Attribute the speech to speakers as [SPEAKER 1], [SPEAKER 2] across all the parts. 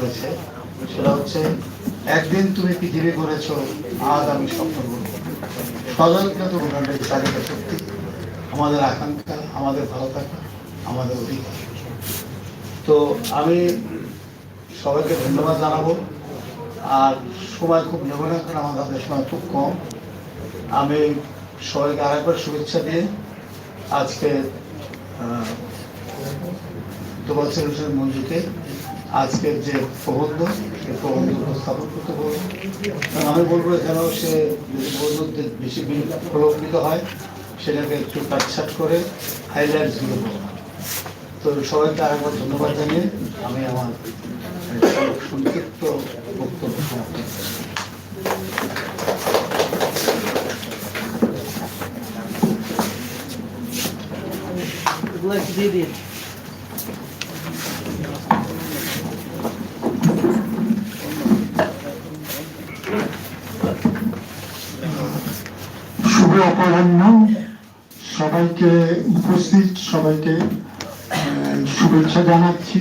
[SPEAKER 1] করেছে। সেটা হচ্ছে, একদিন তুমি পৃথিবী করেছ আজ আমি স্বপ্ন করব সজলজ্ঞাত উন্নয়নের চালিকা শক্তি আমাদের আকাঙ্ক্ষা, আমাদের ভালো থাকা, আমাদের অধিকার। তো আমি সবাইকে ধন্যবাদ জানাব। আর সময় খুব নেব না, কারণ আমাদের হাতে সময় খুব কম। আমি সবাইকে আরেকবার শুভেচ্ছা দিয়ে আজকে হোসেন মঞ্জুকে আজকের যে প্রবন্ধ সেই প্রবন্ধ উপস্থাপন করতে বলব আমি বলব এখানেও সে প্রবন্ধতে বেশি প্রলম্বিত হয়, সেটাকে একটু কাটছাট করে হাইলাইটসগুলো বলব তো সবাইকে আরেকবার ধন্যবাদ জানিয়ে আমি আমার সংক্ষিপ্ত বক্তব্য সমাপ্ত করছি।
[SPEAKER 2] এগুলো একটু
[SPEAKER 3] অপরাহ্ন সবাইকে উপস্থিত, সবাইকে শুভেচ্ছা জানাচ্ছি।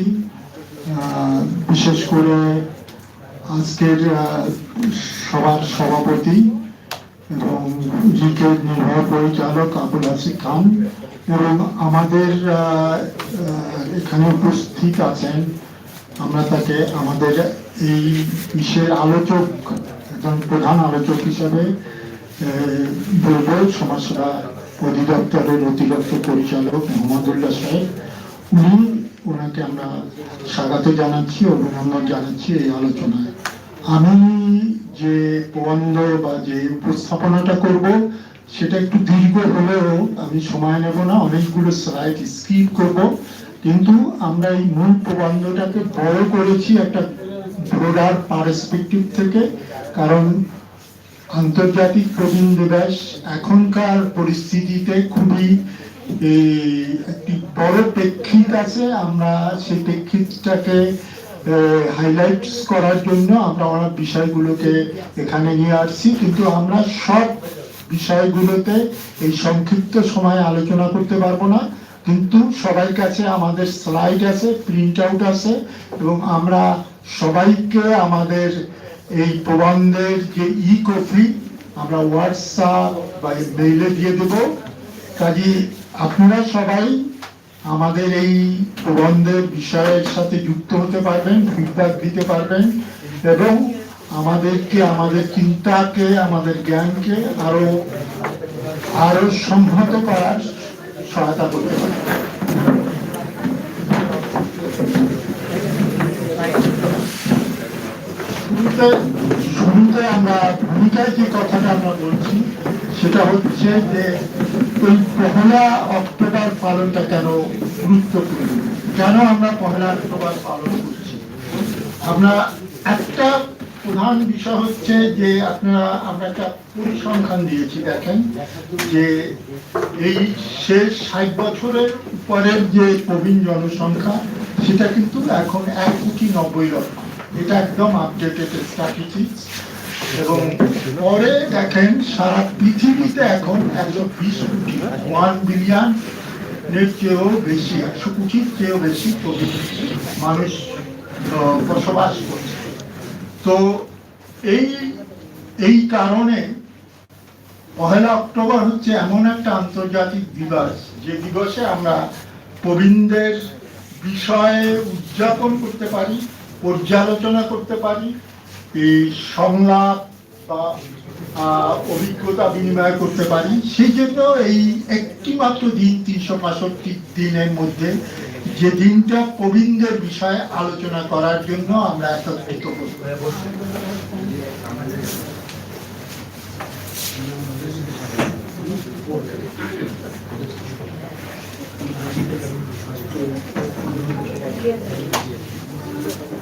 [SPEAKER 3] বিশেষ করে আজকের সভার সভাপতি এবং লিগের নির্বাহী পরিচালক আবুল হাসিক খান এবং আমাদের এখানে উপস্থিত আছেন আমরা তাকে আমাদের এই বিশ্বের আলোচক, একজন প্রধান আলোচক হিসেবে বলব, সমাজসেবা অধিদপ্তরের অতিরিক্ত পরিচালক মোহাম্মদুল্লাহ সাহেব। উনি ওনাকে আমরা স্বাগত জানাচ্ছি, অভিনন্দন জানাচ্ছি এই আলোচনায়। আমি যে প্রবন্ধ বা যে উপস্থাপনাটা করব, সেটা একটু দীর্ঘ হলেও আমি সময় নেব না, অনেকগুলো স্লাইড স্কিপ করব। কিন্তু আমরা এই মূল প্রবন্ধটাকে বড় করেছি একটা ব্রোডার পার্সপেক্টিভ থেকে, কারণ আন্তর্জাতিক প্রবীণ দিবস এখনকার পরিস্থিতিতে খুবই একটি বড় প্রেক্ষিত আছে। আমরা সেই প্রেক্ষিতটাকে হাইলাইটস করার জন্য আমরা অনেক বিষয়গুলোকে এখানে নিয়ে আসছি। কিন্তু আমরা সব বিষয়গুলোতে এই সংক্ষিপ্ত সময়ে আলোচনা করতে পারব না। কিন্তু সবাই কাছে আমাদের স্লাইড আছে প্রিন্ট আউট আছে এবং আমরা সবাইকে আমাদের এই প্রবন্ধের যে ই কপি আমরা হোয়াটসঅ্যাপ বা মেইলে দিয়ে দেব। কাজে আপনারা সবাই আমাদের এই প্রবন্ধের বিষয়ের সাথে যুক্ত হতে পারবেন ফিডব্যাক দিতে পারবেন এবং আমাদেরকে, আমাদের চিন্তাকে, আমাদের জ্ঞানকে আরও আরও সংহত করার সহায়তা করতে পারবেন। শুরুতে শুরুতে আমরা, ভূমিকায় যে কথাটা আমরা বলছি, সেটা হচ্ছে যে ওই পহেলা অক্টোবর পালনটা কেন গুরুত্বপূর্ণ? কেন আমরা পহেলা অক্টোবর পালন করছি? আমরা একটা প্রধান বিষয় হচ্ছে যে আপনারা, আমরা একটা পরিসংখ্যান দিয়েছি, দেখেন, যে এই শেষ ষাট বছরের উপরের যে প্রবীণ জনসংখ্যা, সেটা কিন্তু এখন এক কোটি নব্বই লক্ষ। এটা একদম আপডেটেড স্ট্যাটিস্টিক্স এবং পরে দেখেন সারা পৃথিবীতে এখন একশো বিশ কোটি ওয়ান বিলিয়ন এর চেয়েও বেশি, একশো কোটির চেয়েও বেশি মানুষ বসবাস করছে। তো এই এই কারণে পহেলা অক্টোবর হচ্ছে এমন একটা আন্তর্জাতিক দিবস। যে দিবসে আমরা প্রবীণদের বিষয়ে উদযাপন করতে পারি পর্যালোচনা করতে পারি, এই সংলাপ বা অভিজ্ঞতা বিনিময় করতে পারি। সেই জন্য এই একটি মাত্র দিন তিনশো পঁয়ষট্টি দিনের মধ্যে যে দিনটা প্রবীণদের বিষয়ে আলোচনা করার জন্য আমরা একত্রিত করব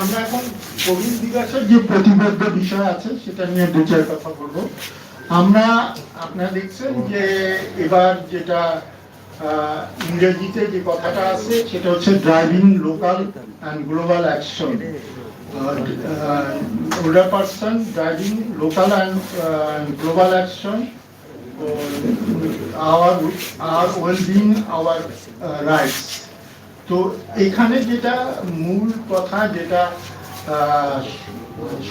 [SPEAKER 3] আমরা এখন কোভিড দিবসের যে প্রতিবদ্ধ বিষয় আছে সেটা নিয়ে দু চার কথা বলব। আমরা আপনারা দেখছেন যে এবার যেটা ইংরেজিতে যে কথাটা আছে সেটা হচ্ছে driving local and global action older person driving local and global action our our our uh, rights. তো এখানে যেটা মূল কথা যেটা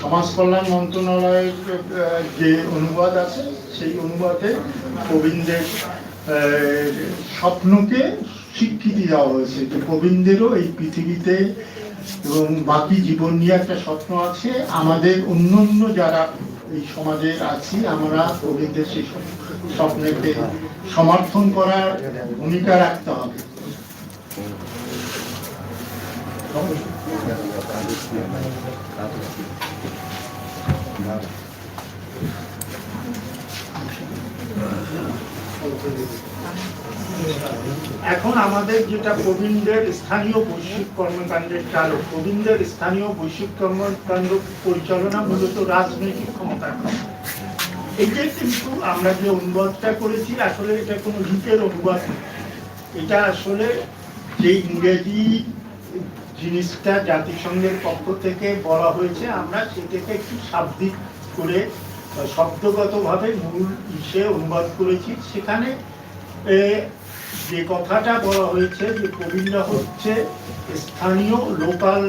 [SPEAKER 3] সমাজ কল্যাণ মন্ত্রণালয়ের যে অনুবাদ আছে সেই অনুবাদে আহ, স্বপ্নকে স্বীকৃতি দেওয়া হয়েছে যে প্রবীণদেরও এই পৃথিবীতে এবং বাকি জীবন নিয়ে একটা স্বপ্ন আছে। আমাদের অন্য অন্য যারা এই সমাজে আছি আমরা প্রবীণদের সেই স্বপ্ন- স্বপ্নকে সমর্থন করার ভূমিকা রাখতে হবে। এখন আমাদের যেটা প্রবীণদের স্থানীয় বৈশ্বিক কর্মকাণ্ডের চালক প্রবীণদের স্থানীয় বৈশ্বিক কর্মকাণ্ড পরিচালনা মূলত রাজনৈতিক ক্ষমতার কথা। এইটা কিন্তু আমরা যে অনুবাদটা করেছি, আসলে এটা কোনো হিতের অনুবাদ। এটা আসলে যে ইংরেজি জিনিসটা জাতিসংঘের পক্ষ থেকে বলা হয়েছে, আমরা সেটাকে একটু শাব্দিক করে শব্দগতভাবে মূল ইসে অনুবাদ করেছি। সেখানে যে কথাটা বলা হয়েছে যে প্রবীণরা হচ্ছে স্থানীয়, লোকাল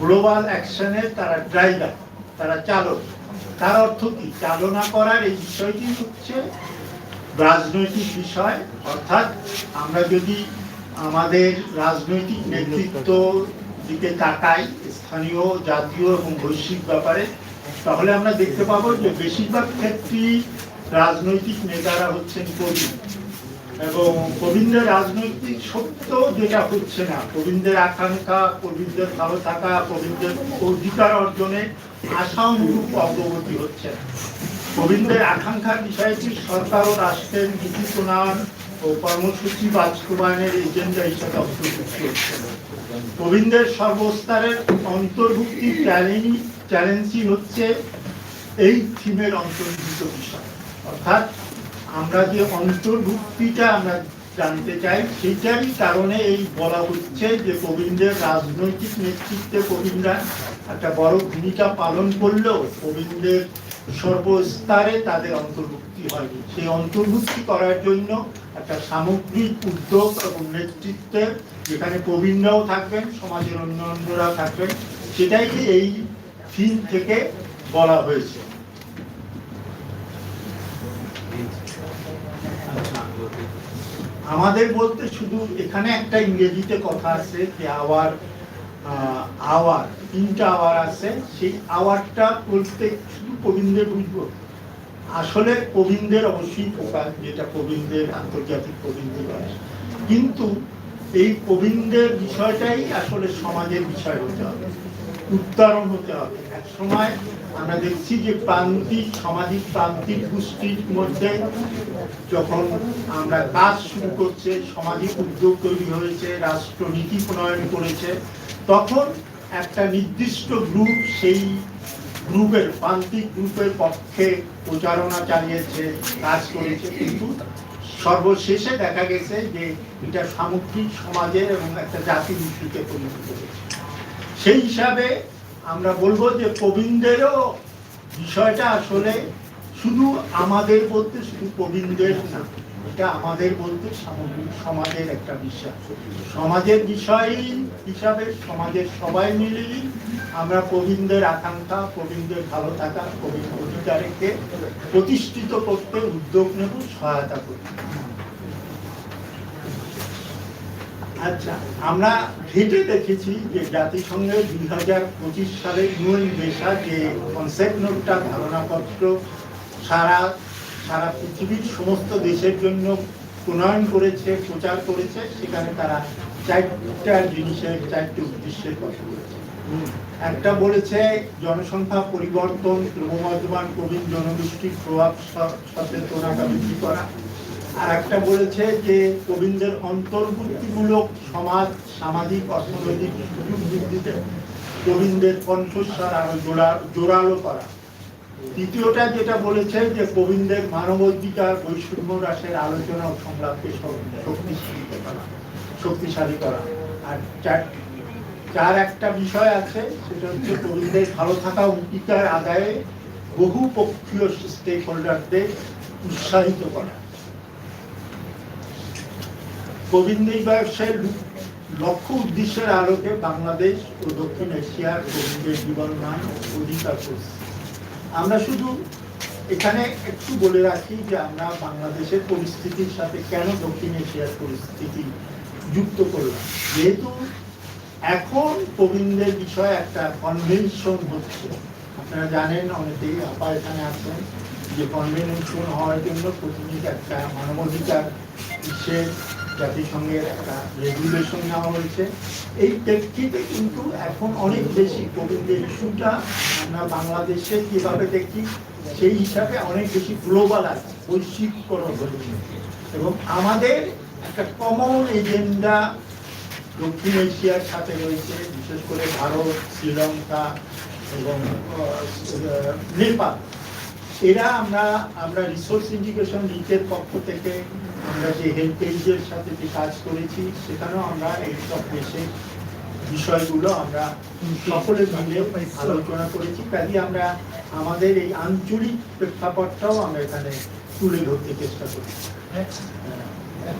[SPEAKER 3] গ্লোবাল অ্যাকশনের তারা ড্রাইভার, তারা চালক। তার অর্থ কি? চালনা করার এই বিষয়টি হচ্ছে রাজনৈতিক বিষয়। অর্থাৎ আমরা যদি আমাদের রাজনৈতিক নেতৃত্ব দিকে তাকাই স্থানীয়, জাতীয় এবং বৈশ্বিক ব্যাপারে, তাহলে আমরা দেখতে পাবো যে বেশিরভাগ ক্ষেত্রেই রাজনৈতিক নেতারা হচ্ছেন কবি। এবং প্রবীণদের রাজনৈতিক সত্য যেটা হচ্ছে না প্রবীণদের আকাঙ্ক্ষা প্রবীণদের ভালো থাকা প্রবীণদের অধিকার অর্জনে আশা অনুরূপ অগ্রগতি হচ্ছে না। প্রবীণদের আকাঙ্ক্ষার বিষয়টি সরকার ও রাষ্ট্রের নীতি প্রণয়ন কর্মসূচি বাস্তবায়নের এজেন্ডা হিসেবে অন্তর্ভুক্ত হচ্ছে না। প্রবীণদের সর্বস্তরের অন্তর্ভুক্তি চ্যালেঞ্জ চ্যালেঞ্জই হচ্ছে এই থিমের অন্তর্ভুক্ত বিষয় অর্থাৎ আমরা যে অন্তর্ভুক্তিটা আমরা জানতে চাই, সেইটারই কারণে এই বলা হচ্ছে যে প্রবীণদের রাজনৈতিক নেতৃত্বে প্রবীণরা একটা বড় ভূমিকা পালন করলেও প্রবীণদের সর্বস্তরে তাদের অন্তর্ভুক্তি হয়নি সেই অন্তর্ভুক্তি করার জন্য একটা সামগ্রিক উদ্যোগ এবং নেতৃত্বে যেখানে প্রবীণরাও থাকবেন, সমাজের অন্যান্যরা থাকবেন সেটাই এই থিম থেকে বলা হয়েছে। আমাদের বলতে শুধু এখানে একটা ইংরেজিতে কথা আছে যে আওয়ার আওয়ার, তিনটা আওয়ার আছে। সেই আওয়ারটা বলতে শুধু প্রবীণদের বুঝব। আসলে প্রবীণদের অবশ্যই ফোকাস যেটা প্রবীণদের, আন্তর্জাতিক প্রবীণ দিবস কিন্তু এই প্রবীণদের বিষয়টাই আসলে সমাজের বিষয় হতে হবে উত্তরণ হতে হবে। এক সময় আমরা দেখছি যে প্রান্তিক সামাজিক প্রান্তিক গোষ্ঠীর মধ্যে যখন আমরা কাজ শুরু করছে, সামাজিক উদ্যোগ তৈরি হয়েছে, রাষ্ট্রনীতি প্রণয়ন করেছে, তখন একটা নির্দিষ্ট গ্রুপ সেই গ্রুপের, প্রান্তিক গ্রুপের পক্ষে প্রচারণা চালিয়েছে, কাজ করেছে, কিন্তু সর্বশেষে দেখা গেছে যে এটা সামগ্রিক সমাজের এবং একটা জাতির ইস্যুতে পরিণত হয়েছে। সেই হিসাবে আমরা বলব যে প্রবীণদেরও বিষয়টা আসলে শুধু আমাদের বলতে শুধু প্রবীণদের না, এটা আমাদের বলতে সামগ্রিক সমাজের একটা বিষয়। সমাজের বিষয় হিসাবে সমাজের সবাই মিলেই আমরা প্রবীণদের আকাঙ্ক্ষা, প্রবীণদের ভালো থাকা, প্রবীণ অধিকারকে প্রতিষ্ঠিত করতে উদ্যোগ নেব, সহায়তা করব। আচ্ছা আমরা ঘেটে দেখেছি যে জাতিসংঘের দুই হাজার পঁচিশ সালে ইউএন দেশা যে কনসেপ্ট নোটটা, ধারণাপত্র, সারা সারা পৃথিবীর সমস্ত দেশের জন্য প্রণয়ন করেছে, প্রচার করেছে, সেখানে তারা চারটা জিনিসের, চারটে উদ্দেশ্যের কথা বলেছে। একটা বলেছে, জনসংখ্যা পরিবর্তন ক্রমবর্ধমান প্রবীণ জনগোষ্ঠীর প্রভাব সচেতনতা বৃদ্ধি করা। আর একটা বলেছে যে, প্রবীণদের অন্তর্ভুক্তিমূলক সমাজ, সামাজিক, অর্থনৈতিক সুযোগ বৃদ্ধিতে প্রবীণদের কণ্ঠস্বর আরও জোড়া, জোরালো করা। তৃতীয়টা যেটা বলেছে যে, প্রবীণদের মানবাধিকার, বৈষম্য হ্রাসের আলোচনা ও সংলাপকে শক্তিশালী করা। শক্তিশালী করা। আর চার চার একটা বিষয় আছে, সেটা হচ্ছে প্রবীণদের ভালো থাকা অঙ্গীকার আদায়ে বহু পক্ষীয় স্টেক হোল্ডারদের উৎসাহিত করা। প্রবীণ দিবসের লক্ষ্য উদ্দেশ্যের আলোকে বাংলাদেশ ও দক্ষিণ এশিয়ার প্রবীণদের জীবন মান অধিকার করছে। আমরা শুধু এখানে একটু বলে রাখি যে আমরা বাংলাদেশের পরিস্থিতির সাথে কেন দক্ষিণ এশিয়ার পরিস্থিতি যুক্ত করলাম। যেহেতু এখন প্রবীণদের বিষয়ে একটা কনভেনশন হচ্ছে। আপনারা জানেন, অনেকেই আপা এখানে আছেন, যে কনভেনশন হওয়ার জন্য প্রতিনিধি একটা মানবাধিকার বিশ্বের জাতিসংঘের একটা রেগুলেশন নেওয়া হয়েছে। এই প্রেক্ষিতে কিন্তু এখন অনেক বেশি প্রবীণদের ইস্যুটা আমরা বাংলাদেশে কীভাবে দেখি, সেই হিসাবে অনেক বেশি গ্লোবাল আছে, বৈশ্বিককরণ হচ্ছে এবং আমাদের একটা কমন এজেন্ডা দক্ষিণ এশিয়ার সাথে রয়েছে বিশেষ করে ভারত শ্রীলঙ্কা এবং নেপাল। এরা আমরা আমরা রিসোর্স ইন্ডিকেশন লিগের পক্ষ থেকে আমরা যে হেল্পেজের সাথে যে কাজ করেছি সেখানেও আমরা এইসব দেশের বিষয়গুলো আমরা সকলে মিলে আলোচনা করেছি। কাজে আমরা আমাদের এই আঞ্চলিক প্রেক্ষাপটটাও আমরা এখানে তুলে ধরতে চেষ্টা করি।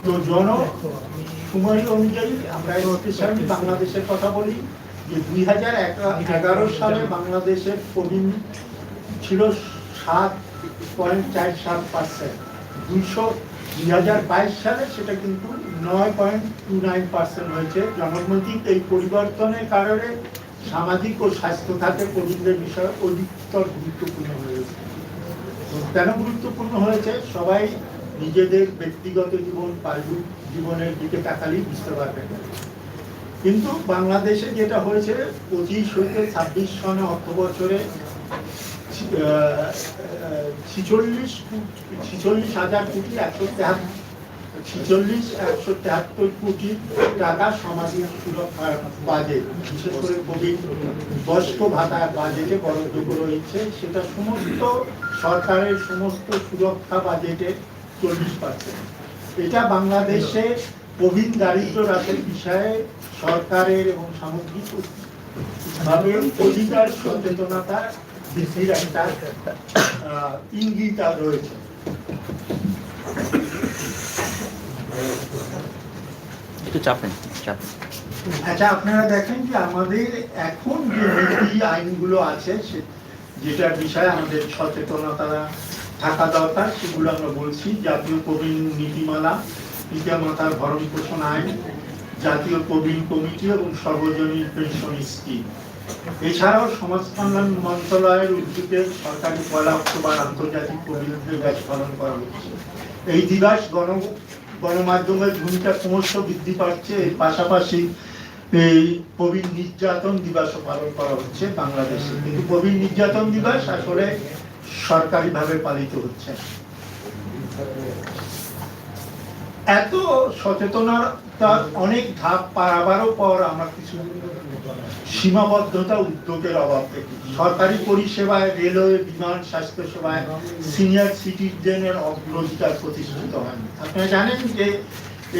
[SPEAKER 3] তো জন সময় অনুযায়ী আমরা এই স্পেশালি বাংলাদেশের কথা বলি, যে দুই হাজার এগারো সালে বাংলাদেশের প্রবীণ ছিল সাত পয়েন্ট চার সাত পার্সেন্ট দুইশো দুই হাজার বাইশ সালে সেটা কিন্তু নয় পয়েন্ট টু নাইন পার্সেন্ট হয়েছে। জনগণিক এই পরিবর্তনের কারণে সামাজিক ও স্বাস্থ্য খাতে প্রবীণদের বিষয়ে অধিকতর গুরুত্বপূর্ণ হয়েছে। কেন গুরুত্বপূর্ণ হয়েছে? সবাই নিজেদের ব্যক্তিগত জীবন, পারিবারিক জীবনের দিকে তাকালেই বুঝতে পারবেন। কিন্তু বাংলাদেশে যেটা হয়েছে, পঁচিশ হইতে ছাব্বিশ সনে অর্থ বছরে ছিচল্লিশ ছিচল্লিশ হাজার কোটি একশো তেহাত্তর, ছিচল্লিশ একশো তেহাত্তর কোটি টাকা সামাজিক সুরক্ষার বাজেট বিশেষ করে কোভিড বয়স্ক ভাতার বাজেটে বরাদ্দ রয়েছে সেটা সমস্ত সরকারের সমস্ত সুরক্ষা বাজেটের চল্লিশ পার্সেন্ট। এটা বাংলাদেশে প্রবীণ দারিদ্র হ্রাসের বিষয়ে সরকারের এবং সামগ্রিক ভাবে অধিকার সচেতনতা বৃদ্ধির একটা ইঙ্গিত রয়েছে।
[SPEAKER 4] একটু চাপেন চাপেন
[SPEAKER 3] আচ্ছা আপনারা দেখেন যে আমাদের এখন যে নীতি আইনগুলো আছে যেটার বিষয়ে আমাদের সচেতনতা থাকা দরকার, সেগুলো আমরা বলছি। জাতীয় প্রবীণ নীতিমালা পিতামাতার ভরণ পোষণ আইন, জাতীয় প্রবীণ কমিটি এবং সর্বজনীন পেনশন স্কিম। এছাড়াও সমাজ কল্যাণ মন্ত্রণালয়ের উদ্যোগে সরকারি পয়লা অক্টোবর আন্তর্জাতিক প্রবীণ দিবস পালন করা হচ্ছে। এই দিবস গণ, গণমাধ্যমের ভূমিকা ক্রমশ বৃদ্ধি পাচ্ছে। এর পাশাপাশি এই প্রবীণ নির্যাতন দিবসও পালন করা হচ্ছে বাংলাদেশে। কিন্তু প্রবীণ নির্যাতন দিবস আসলে সরকারিভাবে পালিত হচ্ছে। এত সচেতনতার অনেক ধাপ পারাবারও পর আমরা কিছু সীমাবদ্ধতা উদ্যোগের অভাব দেখি। সরকারি পরিষেবায়, রেলওয়ে, বিমান স্বাস্থ্য সেবায় সিনিয়র সিটিজেনের অগ্রাধিকার প্রতিষ্ঠিত হয়নি। আপনারা জানেন যে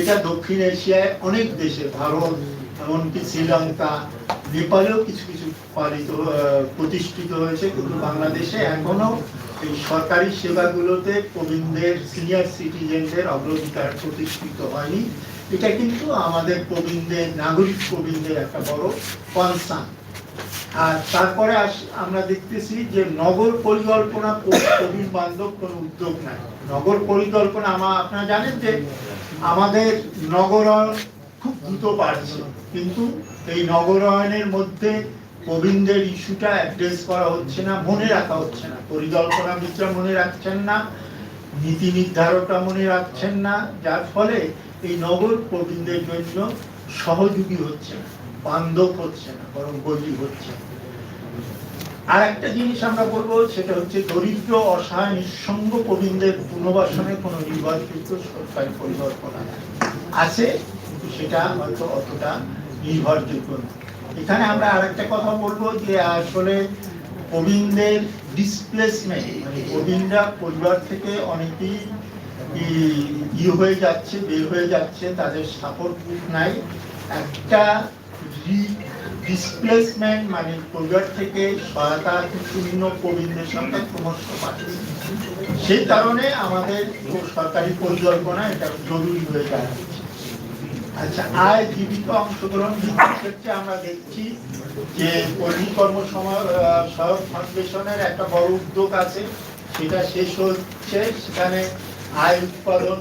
[SPEAKER 3] এটা দক্ষিণ এশিয়ায় অনেক দেশে, ভারত, এমনকি শ্রীলঙ্কা নেপালেও কিছু কিছু পালিত প্রতিষ্ঠিত হয়েছে কিন্তু বাংলাদেশে এখনও এই সরকারি সেবাগুলোতে প্রবীণদের সিনিয়র সিটিজেনদের অগ্রাধিকার প্রতিষ্ঠিত হয়নি। এটা কিন্তু আমাদের প্রবীণদের, নাগরিক প্রবীণদের একটা বড় কনসার্ন আর তারপরে আমরা দেখতেছি যে নগর পরিকল্পনা প্রবীণ বান্ধব কোনো উদ্যোগ নাই। নগর পরিকল্পনা আমা আপনারা জানেন যে আমাদের নগরায়ন খুব দ্রুত বাড়ছে। কিন্তু এই নগরায়নের মধ্যে প্রবীণদের ইস্যুটা অ্যাড্রেস করা হচ্ছে না, মনে রাখা হচ্ছে না। পরিকল্পনাবিদরা মনে রাখছেন না, নীতি নির্ধারকরা মনে রাখছেন না, যার ফলে এই নগর প্রবীণদের জন্য সহযোগী হচ্ছে না, বান্ধব হচ্ছে না বরং বৈরী হচ্ছে আর একটা জিনিস আমরা বলব, সেটা হচ্ছে দরিদ্র, অসহায়, নিঃসঙ্গ প্রবীণদের পুনর্বাসনের কোনো নির্ভরযোগ্য সরকারি পরিকল্পনা আছে। সেটা হয়তো অতটা নির্ভরযোগ্য এখানে আমরা আরেকটা কথা বলব যে আসলে প্রবীণদের ডিসপ্লেসমেন্ট মানে প্রবীণরা পরিবার থেকে অনেকেই ই- হয়ে যাচ্ছে, বের হয়ে যাচ্ছে, তাদের সাপোর্ট গ্রুপ নাই। একটা ডিসপ্লেসমেন্ট মানে পরিবার থেকে সহায়তা শূন্য প্রবীণদের সংখ্যা ক্রমশ বাড়ছে সেই কারণে আমাদের সরকারি পরিকল্পনা এটা জরুরি হয়ে দাঁড়াচ্ছে। আচ্ছা সহায়ক উদ্যোগ আছে, সেটা শেষ হচ্ছে। সেখানে আয় উৎপাদন,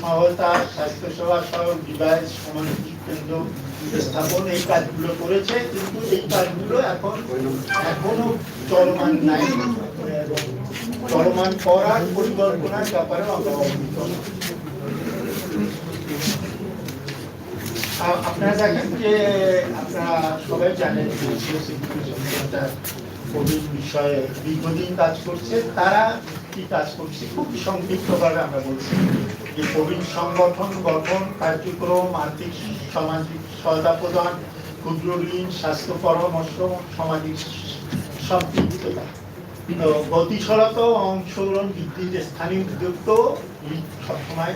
[SPEAKER 3] সহায়তা, স্বাস্থ্যসেবা সহ ডিভাইস কেন্দ্র স্থাপন, এই কাজগুলো করেছে, কিন্তু এই কাজগুলো এখন এখনও চলমান নাই। চলমান করার পরিকল্পনার ব্যাপারে আমরা নই। আ- আপনারা দেখেন যে আপনারা সবাই জানেন Center কোভিড বিষয়ে দীর্ঘদিন কাজ করছে। তারা কি কাজ করছে? খুব সংক্ষিপ্তভাবে আমরা বলছি যে কোভিড সংগঠন গঠন, কার্যক্রম, আর্থিক, সামাজিক সহায়তা প্রদান, ক্ষুদ্র ঋণ, স্বাস্থ্য পরামর্শ, সামাজিক সম্পৃক্ততা তো গতিশীলতা অংশগ্রহণ বৃদ্ধিতে স্থানীয় উদ্যোগ সবসময়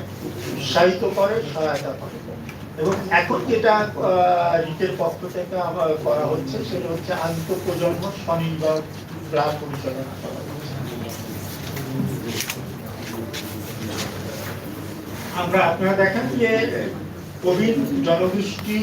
[SPEAKER 3] উৎসাহিত করে, সহায়তা করে। এবং এখন যেটা রিটের পক্ষ থেকে আমার করা হচ্ছে, সেটা হচ্ছে আন্তঃপ্রজন্ম স্বনির্ভর ক্লাব পরিচালনা করা আমরা আপনারা দেখেন যে প্রবীণ জনগোষ্ঠী